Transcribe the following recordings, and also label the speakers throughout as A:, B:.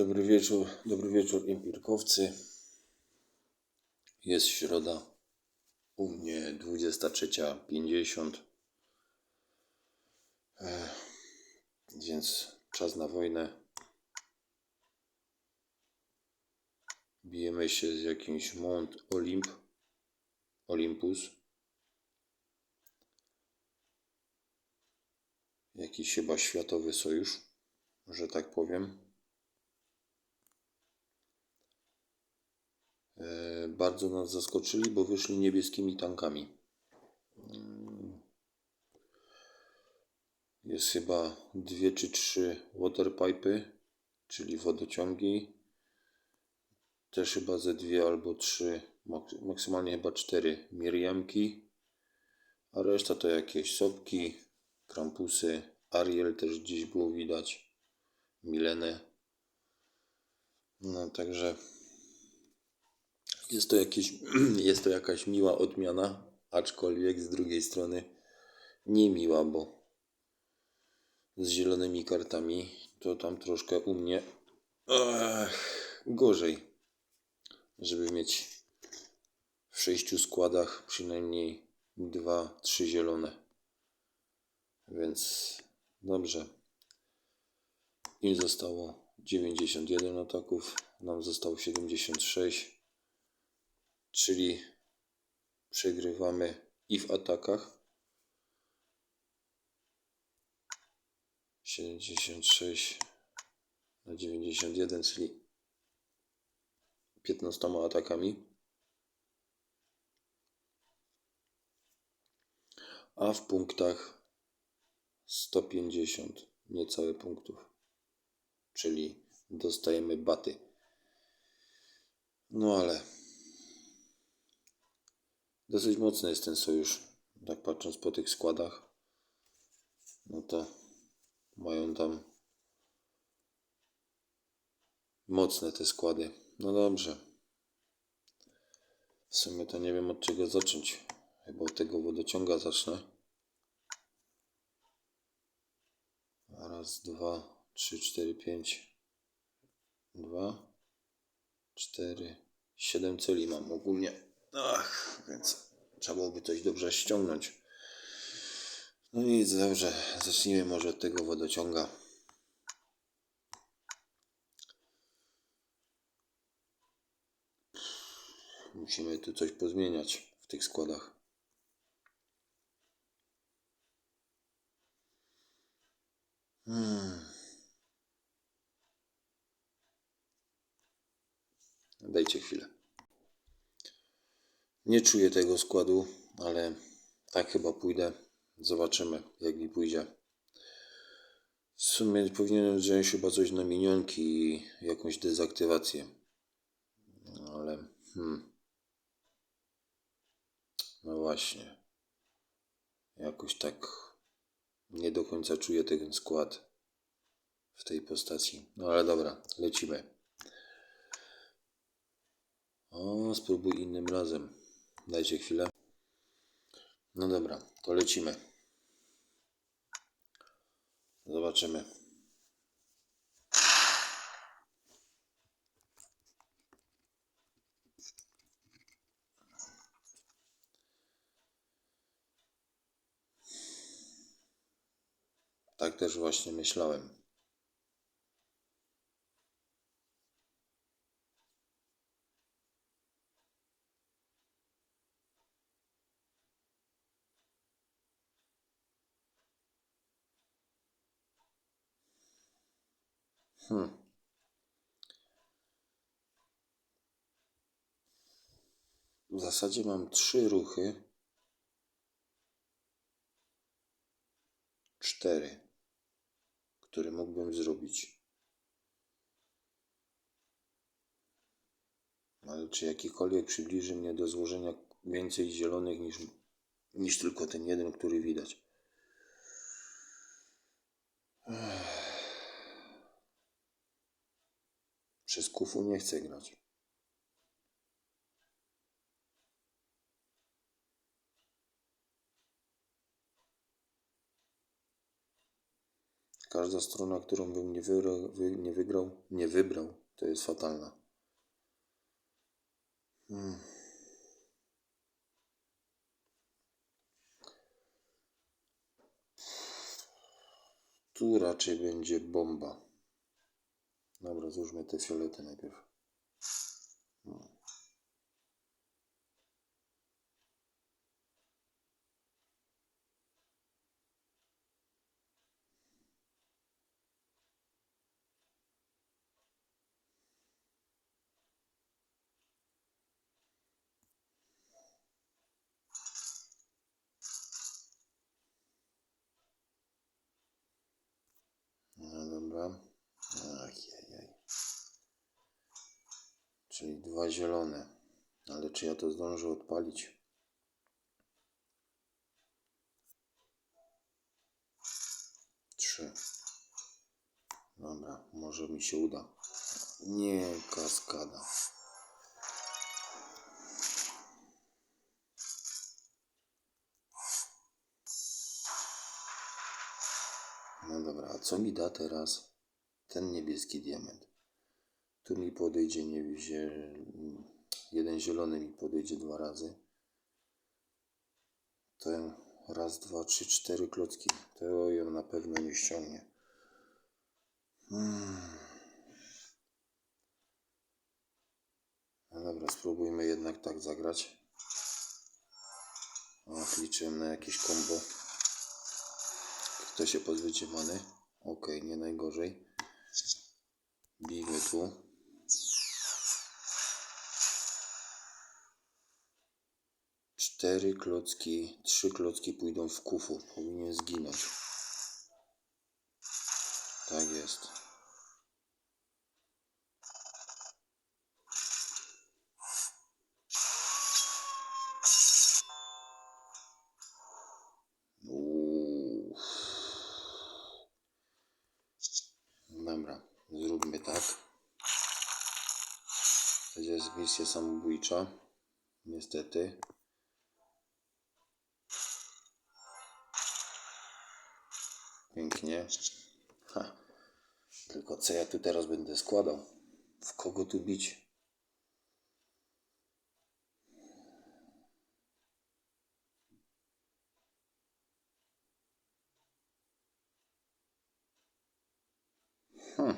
A: Dobry wieczór, dobry wieczór impirkowcy. Jest środa, u mnie 23.50. Ech, Więc czas na wojnę. Bijemy się z jakimś Mount Olimp, Olympus. Jakiś chyba światowy sojusz, że tak powiem. Bardzo nas zaskoczyli, bo wyszli niebieskimi tankami. Mm. Jest chyba dwie czy trzy waterpipy, czyli wodociągi. Też chyba ze dwie albo trzy, mak- maksymalnie chyba cztery Miriamki. A reszta to jakieś sopki, krampusy, Ariel też gdzieś było widać, Milenę. No także jest to, jakieś, jest to jakaś miła odmiana, aczkolwiek z drugiej strony nie miła, bo z zielonymi kartami to tam troszkę u mnie ech, gorzej, żeby mieć w sześciu składach przynajmniej dwa, trzy zielone. Więc dobrze. Im zostało 91 ataków, nam zostało 76 czyli przegrywamy i w atakach. 76 na 91, czyli 15 atakami. A w punktach 150 niecałe punktów. Czyli dostajemy baty. No ale Dosyć mocny jest ten sojusz. Tak patrząc po tych składach, no to mają tam mocne te składy. No dobrze. W sumie to nie wiem od czego zacząć. Chyba od tego wodociąga zacznę. Raz, dwa, trzy, cztery, pięć. Dwa, cztery, siedem celi mam ogólnie. Ach, więc trzeba byłoby coś dobrze ściągnąć. No nic, dobrze. Zacznijmy może od tego wodociąga. Musimy tu coś pozmieniać w tych składach. Hmm. Dajcie chwilę. Nie czuję tego składu, ale tak chyba pójdę. Zobaczymy, jak mi pójdzie. W sumie powinienem wziąć chyba coś na minionki i jakąś dezaktywację. Ale hmm. No właśnie. Jakoś tak nie do końca czuję ten skład w tej postaci. No ale dobra, lecimy. O, spróbuj innym razem. Dajcie chwilę. No dobra, to lecimy. Zobaczymy. Tak też właśnie myślałem. Hmm. W zasadzie mam trzy ruchy. Cztery, które mógłbym zrobić. Ale czy jakikolwiek przybliży mnie do złożenia więcej zielonych niż, niż tylko ten jeden, który widać? Przez kufu nie chcę grać. Każda strona, którą bym nie, wy- nie wygrał, nie wybrał, to jest fatalna. Hmm. Tu raczej będzie bomba. Dobra, złóżmy te fiolety najpierw. No. No dobra. Ajajaj. Czyli dwa zielone. Ale czy ja to zdążę odpalić? Trzy. Dobra, może mi się uda. Nie, kaskada. No dobra, a co mi da teraz ten niebieski diament? Tu mi podejdzie nie wzie... jeden zielony mi podejdzie dwa razy. Ten raz, dwa, trzy, cztery klocki. To ją na pewno nie ściągnie. Hmm. No dobra, spróbujmy jednak tak zagrać. O, liczyłem na jakieś combo. Kto się pozbycie many? Ok, nie najgorzej. Bijmy tu. Cztery klocki, trzy klocki pójdą w kufu. Powinien zginąć. Tak jest. Dobra, zróbmy tak. To jest misja samobójcza. Niestety. Pięknie. Ha. Tylko co ja tu teraz będę składał? W kogo tu bić? Hmm.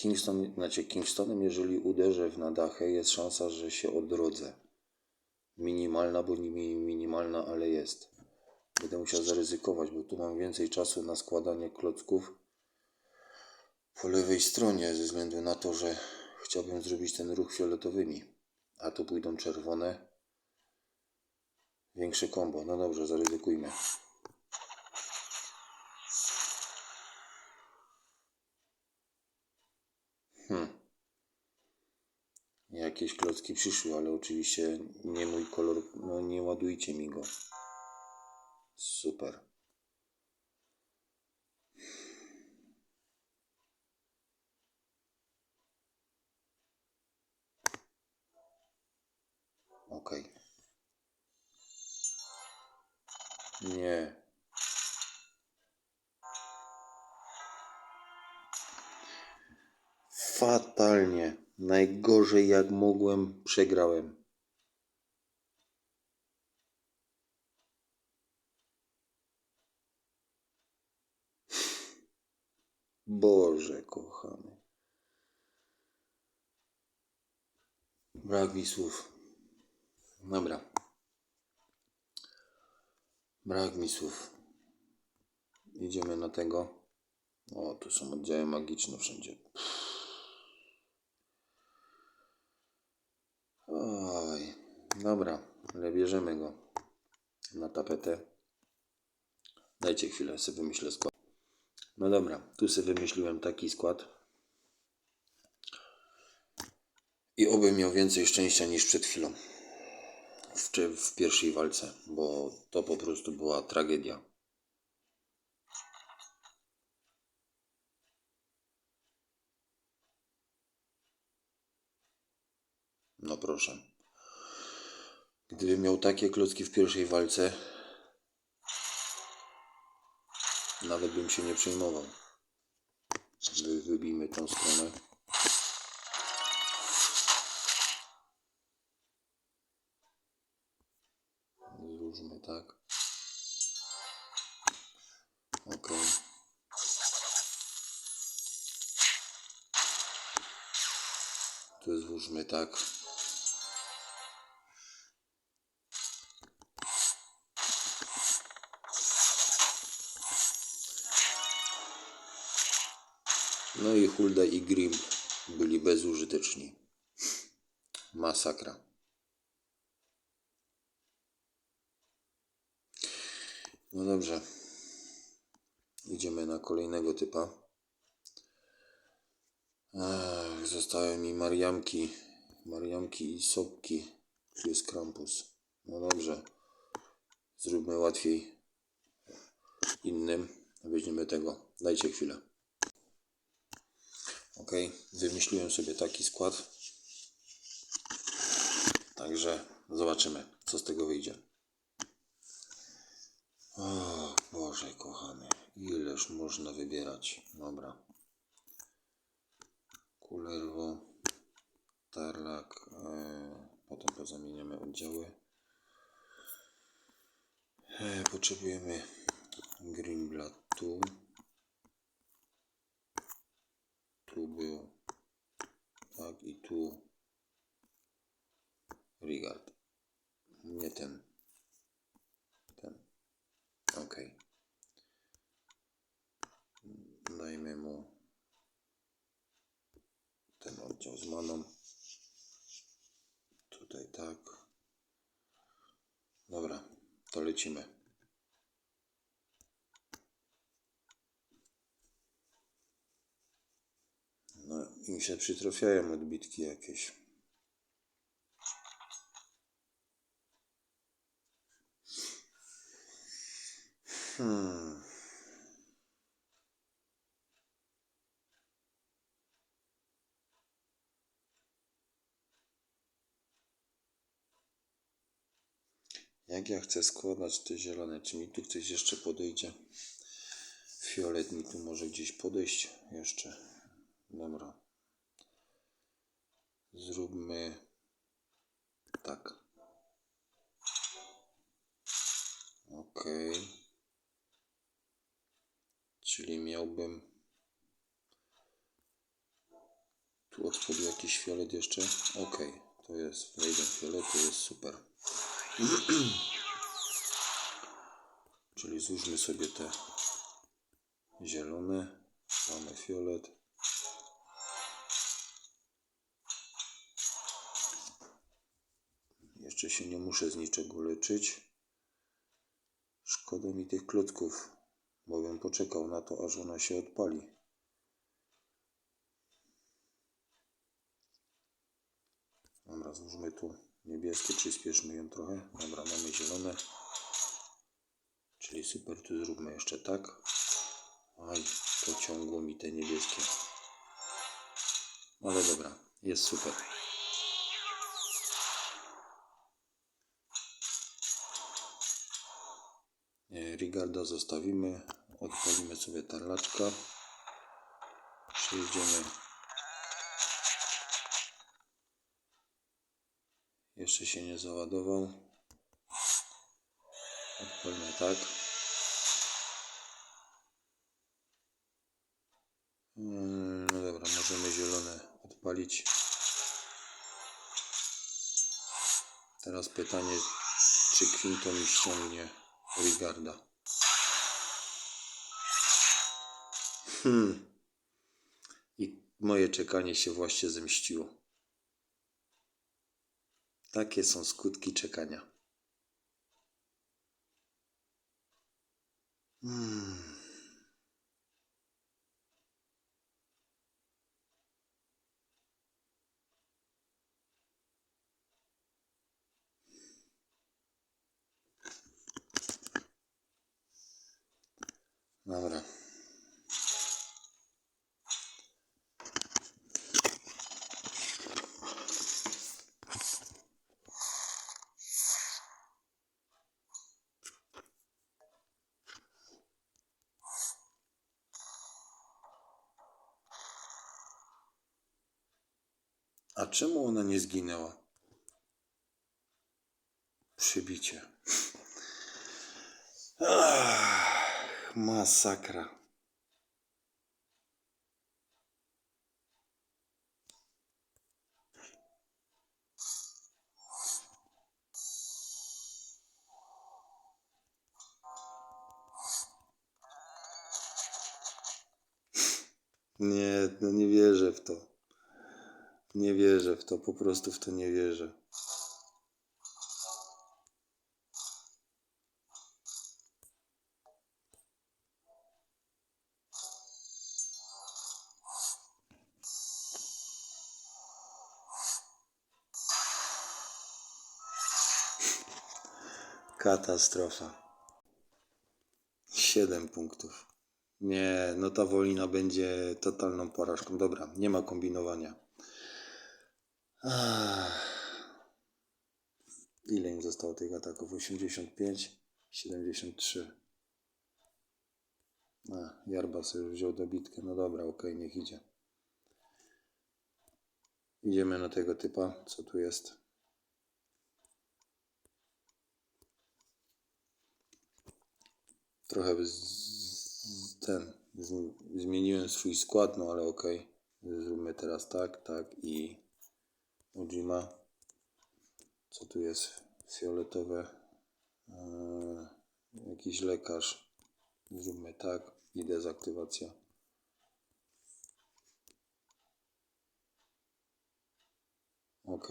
A: Kingston, znaczy Kingstonem, jeżeli uderzę w nadachę, jest szansa, że się odrodzę. Minimalna, bo nie mi- minimalna, ale jest. Będę musiał zaryzykować, bo tu mam więcej czasu na składanie klocków po lewej stronie, ze względu na to, że chciałbym zrobić ten ruch fioletowymi. A tu pójdą czerwone. Większe kombo. No dobrze, zaryzykujmy. Hmm. Jakieś klocki przyszły, ale oczywiście nie mój kolor. No nie ładujcie mi go. Super. Ok. Nie. Fatalnie. Najgorzej jak mogłem, przegrałem. Boże kochany. Brak mi słów. Dobra. Brak mi słów. Idziemy na tego. O, tu są oddziały magiczne wszędzie. Dobra, ale bierzemy go na tapetę. Dajcie chwilę, sobie wymyślę skład. No dobra, tu sobie wymyśliłem taki skład. I oby miał więcej szczęścia niż przed chwilą. W, w pierwszej walce, bo to po prostu była tragedia. No proszę. Gdybym miał takie klocki w pierwszej walce, nawet bym się nie przejmował. Wy, wybijmy tą stronę. Złóżmy tak. Ok. Tu złóżmy tak. No i Hulda i Grim byli bezużyteczni. Masakra. No dobrze. Idziemy na kolejnego typa. Zostały mi Mariamki. Mariamki i Sopki. Tu jest Krampus. No dobrze. Zróbmy łatwiej innym. Weźmiemy tego. Dajcie chwilę. Ok, wymyśliłem sobie taki skład. Także zobaczymy, co z tego wyjdzie. O Boże kochany, ileż można wybierać. Dobra. Kulerwo, tarlak, e, potem pozamieniamy oddziały. E, potrzebujemy Greenblatt tu. Tu był. Tak i tu. Rigard. Nie ten. Ten. Ok. Dajmy mu ten oddział z maną. Tutaj tak. Dobra, to lecimy. No i mi się przytrafiają odbitki jakieś. Hmm. Jak ja chcę składać te zielone, czy mi tu ktoś jeszcze podejdzie? Fiolet mi tu może gdzieś podejść jeszcze. Dobra. Zróbmy tak. Ok. Czyli miałbym tu od spodu jakiś fiolet jeszcze. Ok. To jest jeden fiolet, to jest super. Czyli złóżmy sobie te zielone. Mamy fiolet. Jeszcze się nie muszę z niczego leczyć. Szkoda mi tych klocków, bo bym poczekał na to, aż ona się odpali. Dobra, złóżmy tu niebieskie, przyspieszmy ją trochę. Dobra, mamy zielone. Czyli super, tu zróbmy jeszcze tak. Aj, pociągło mi te niebieskie. Ale dobra, jest super. Rigarda zostawimy, odpalimy sobie tarlaczka. Przejedziemy. Jeszcze się nie załadował. Odpalmy tak. Mm, No dobra, możemy zielone odpalić. Teraz pytanie, czy Quinto mi ściągnie Rigarda. Hmm. I moje czekanie się właśnie zemściło. Takie są skutki czekania. Hmm. Dobra. A czemu ona nie zginęła? Masakra. Nie, no nie wierzę w to. Nie wierzę w to, po prostu w to nie wierzę. Katastrofa. 7 punktów. Nie, no ta Wolina będzie totalną porażką. Dobra, nie ma kombinowania. Ile im zostało tych ataków? 85, 73. A, Jarba sobie już wziął dobitkę. No dobra, okej, niech idzie. Idziemy na tego typa. Co tu jest? Trochę z, z, ten. Z, zmieniłem swój skład, no ale okej. Zróbmy teraz tak, tak i Ujima. Co tu jest? Fioletowe. Eee, jakiś lekarz. Zróbmy tak i dezaktywacja. Ok.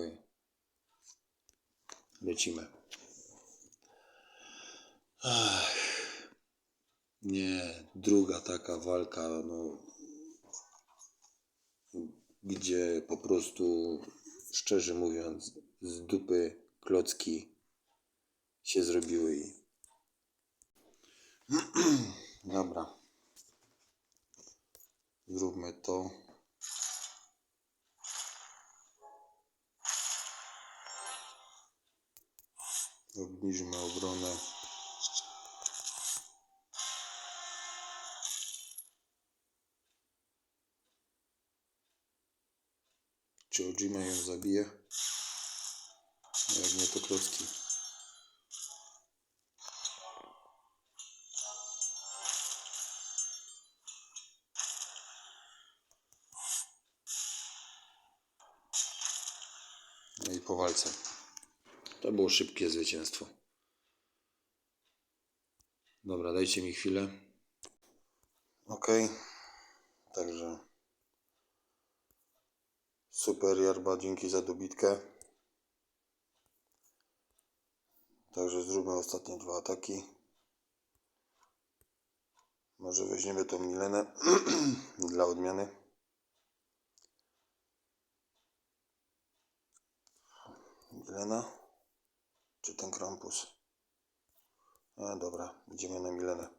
A: Lecimy. Ach. Nie, druga taka walka, no, gdzie po prostu, szczerze mówiąc, z dupy klocki się zrobiły i... Dobra. Zróbmy to. Obniżmy obronę. Czy Ojima ją zabije? No Jak nie, to klocki. No i po walce. To było szybkie zwycięstwo. Dobra, dajcie mi chwilę. Ok. Także super Jarba, dzięki za dobitkę. Także zróbmy ostatnie dwa ataki. Może weźmiemy tą Milenę dla odmiany. Milena? Czy ten Krampus? A dobra, idziemy na Milenę.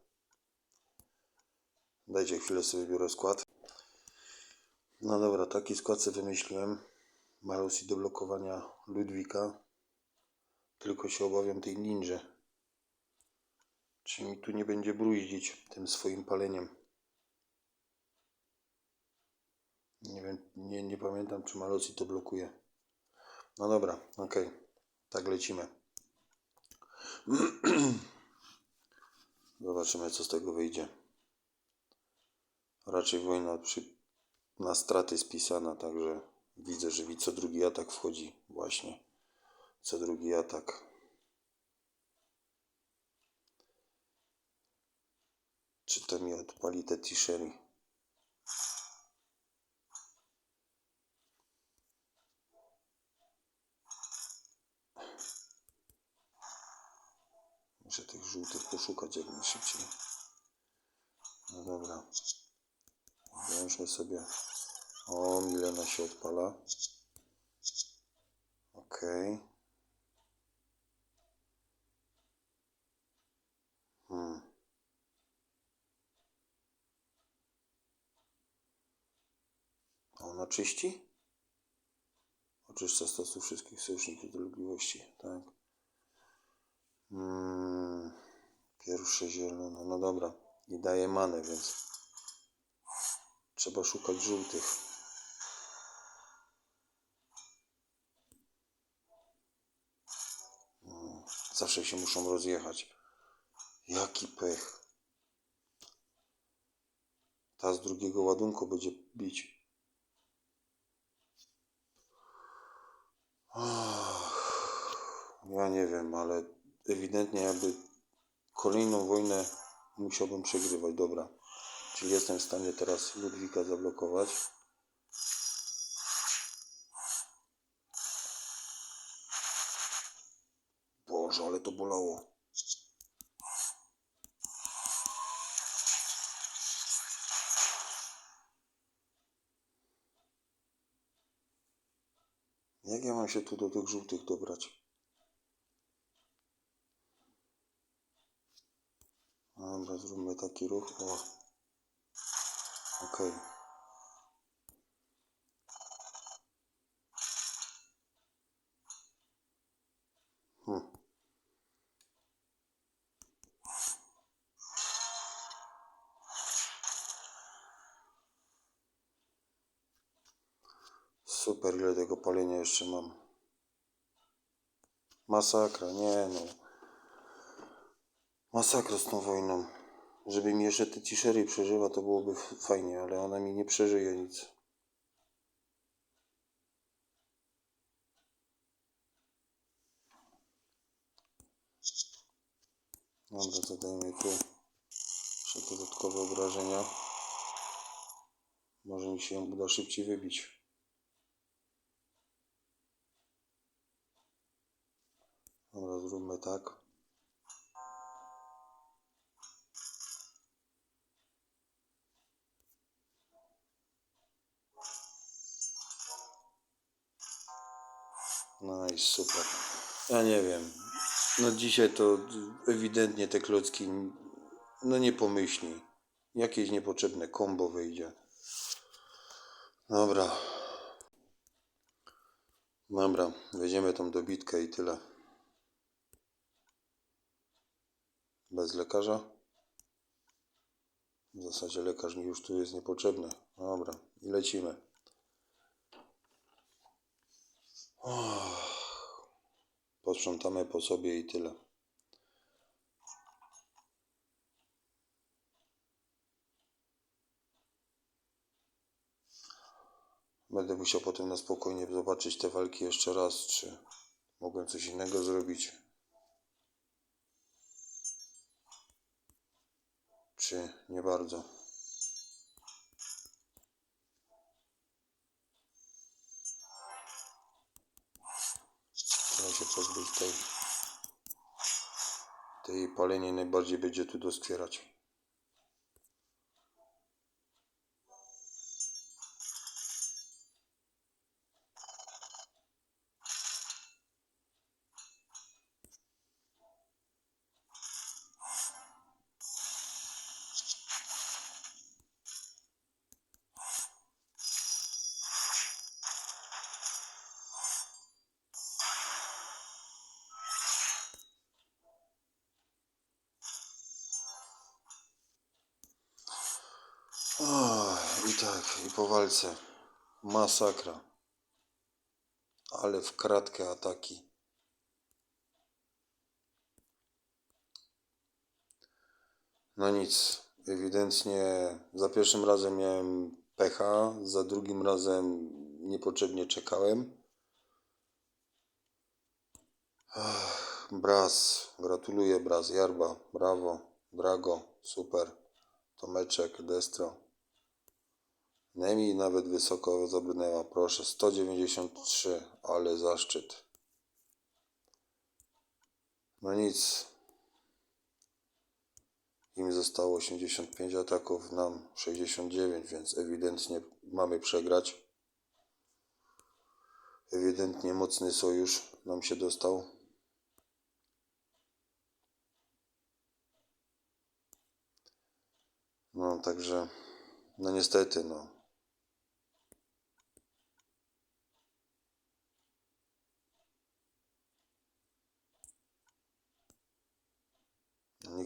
A: Dajcie chwilę sobie biorę skład. No dobra, taki skład sobie wymyśliłem. Malusi do blokowania Ludwika. Tylko się obawiam tej ninja. Czy mi tu nie będzie bruździć tym swoim paleniem. Nie wiem, nie, nie pamiętam czy Malusi to blokuje. No dobra, okej. Tak lecimy. Zobaczymy co z tego wyjdzie. Raczej wojna przy, na straty spisana, także widzę, że co drugi atak wchodzi właśnie. Co drugi atak. Czy to mi odpali te? Muszę tych żółtych poszukać jak najszybciej. No dobra. Włączmy sobie. O, Milena się odpala. Ok. Hmm. A ona czyści? Oczyszcza stosów wszystkich sojuszników dolegliwości, tak. Mm, pierwsze zielone, no dobra. I daje manę, więc trzeba szukać żółtych. Mm, zawsze się muszą rozjechać. Jaki pech. Ta z drugiego ładunku będzie bić. Ja nie wiem, ale ewidentnie jakby kolejną wojnę musiałbym przegrywać. Dobra. Czyli jestem w stanie teraz Ludwika zablokować. Boże, ale to bolało. Jak ja mam się tu do tych żółtych dobrać? Dobra, zróbmy taki ruch. O. Okej. Hmm. Super, ile tego palenia jeszcze mam. Masakra, nie no. Masakra z tą wojną. Żeby mi jeszcze te t przeżyła, to byłoby fajnie, ale ona mi nie przeżyje nic. Dobra, zadajmy tu jeszcze dodatkowe obrażenia. Może mi się uda szybciej wybić. Dobra, zróbmy tak. No i super. Ja nie wiem. No dzisiaj to ewidentnie te klocki no nie pomyśli. Jakieś niepotrzebne kombo wyjdzie. Dobra. Dobra, weźmiemy tą dobitkę i tyle. Bez lekarza? W zasadzie lekarz mi już tu jest niepotrzebny. Dobra, i lecimy. Posprzątamy po sobie i tyle. Będę musiał potem na spokojnie zobaczyć te walki jeszcze raz, czy mogłem coś innego zrobić. Czy nie bardzo. Pozbyć tej, tej palenie najbardziej będzie tu doskwierać. Tak, i po walce. Masakra. Ale w kratkę ataki. No nic, ewidentnie za pierwszym razem miałem pecha, za drugim razem niepotrzebnie czekałem. Braz, gratuluję Braz, Jarba, brawo, Drago, super, Tomeczek, Destro. Nemi nawet wysoko zabrnęła, proszę, 193, ale zaszczyt. No nic, im zostało 85 ataków, nam 69, więc ewidentnie mamy przegrać. Ewidentnie mocny sojusz nam się dostał. No, także, no niestety, no.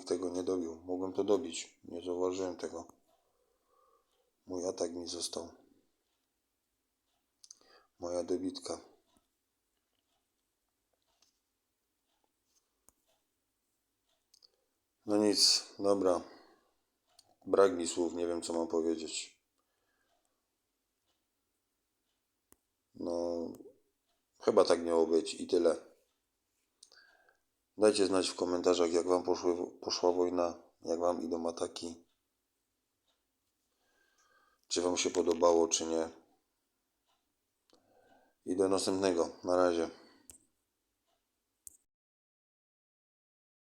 A: Nikt tego nie dobił. Mogłem to dobić. Nie zauważyłem tego. Mój atak mi został. Moja dobitka. No nic, dobra. Brak mi słów, nie wiem co mam powiedzieć. No, chyba tak miało być i tyle. Dajcie znać w komentarzach, jak Wam poszły, poszła wojna, jak Wam idą ataki. Czy Wam się podobało, czy nie. I do następnego. Na razie.